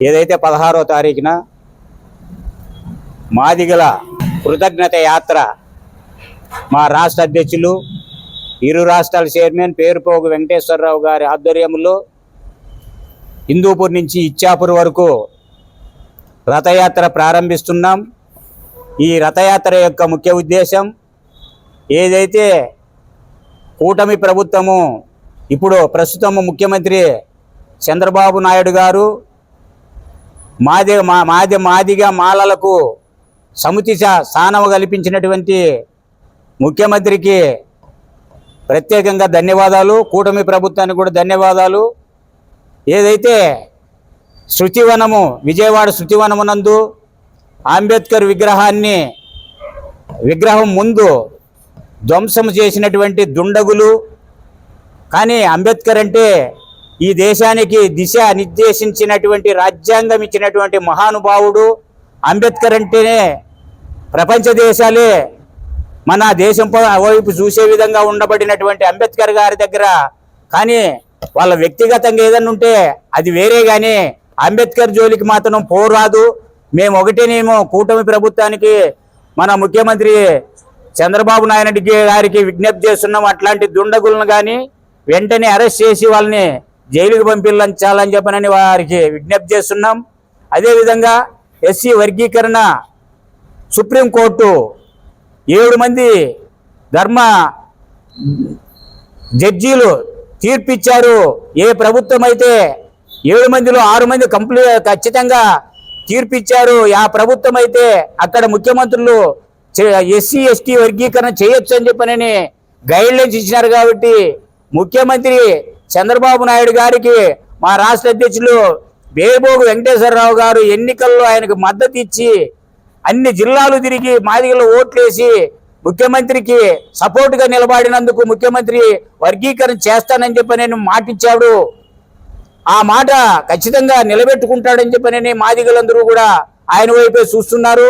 ఏదైతే పదహారో తారీఖున మాదిగల కృతజ్ఞత యాత్ర మా రాష్ట్ర అధ్యక్షులు ఇరు రాష్ట్రాల చైర్మన్ పేరుపోగు వెంకటేశ్వరరావు గారి ఆధ్వర్యంలో హిందూపూర్ నుంచి ఇచ్చాపూర్ వరకు రథయాత్ర ప్రారంభిస్తున్నాం. ఈ రథయాత్ర యొక్క ముఖ్య ఉద్దేశం ఏదైతే కూటమి ప్రభుత్వము ఇప్పుడు ప్రస్తుతము ముఖ్యమంత్రి చంద్రబాబు నాయుడు గారు మాది మా మాది మాదిగా మాలలకు సముచిత స్థానం కల్పించినటువంటి ముఖ్యమంత్రికి ప్రత్యేకంగా ధన్యవాదాలు. కూటమి ప్రభుత్వానికి కూడా ధన్యవాదాలు. ఏదైతే శృతివనము విజయవాడ శృతివనమునందు అంబేద్కర్ విగ్రహాన్ని విగ్రహం ముందు ధ్వంసం చేసినటువంటి దుండగులు కానీ అంబేద్కర్ అంటే ఈ దేశానికి దిశ నిర్దేశించినటువంటి రాజ్యాంగం ఇచ్చినటువంటి మహానుభావుడు అంబేద్కర్ అంటేనే ప్రపంచ దేశాలే. మన దేశం వైపు చూసే విధంగా ఉండబడినటువంటి అంబేద్కర్ గారి దగ్గర. కానీ వాళ్ళ వ్యక్తిగతంగా ఏదన్నా ఉంటే అది వేరే కానీ అంబేద్కర్ జోలికి మాత్రం పోరాదు. మేము ఒకటేనేమో కూటమి ప్రభుత్వానికి మన ముఖ్యమంత్రి చంద్రబాబు నాయుడు గారికి విజ్ఞప్తి చేస్తున్నాం. అట్లాంటి దుండగులను కానీ వెంటనే అరెస్ట్ చేసి వాళ్ళని జైలుకి పంపించాలని చెప్పనని వారికి విజ్ఞప్తి చేస్తున్నాం. అదేవిధంగా ఎస్సీ వర్గీకరణ సుప్రీంకోర్టు ఏడు మంది ధర్మ జడ్జీలు తీర్పిచ్చారు. ఏ ప్రభుత్వం అయితే ఏడు మందిలో ఆరు మంది కంప్లీ ఖచ్చితంగా తీర్పిచ్చారు. ఆ ప్రభుత్వం అయితే అక్కడ ముఖ్యమంత్రులు ఎస్సీ ఎస్టీ వర్గీకరణ చేయొచ్చు అని చెప్పనని గైడ్లైన్స్ ఇచ్చినారు కాబట్టి ముఖ్యమంత్రి చంద్రబాబు నాయుడు గారికి మా రాష్ట్ర అధ్యక్షులు బేబోగు వెంకటేశ్వరరావు గారు ఎన్నికల్లో ఆయనకు మద్దతు ఇచ్చి అన్ని జిల్లాలు తిరిగి మాదిగలో ఓట్లేసి ముఖ్యమంత్రికి సపోర్టుగా నిలబడినందుకు ముఖ్యమంత్రి వర్గీకరణ చేస్తానని చెప్పి నేను మాటిచ్చాడు. ఆ మాట ఖచ్చితంగా నిలబెట్టుకుంటాడని చెప్పి మాదిగలందరూ కూడా ఆయన వైపే చూస్తున్నారు.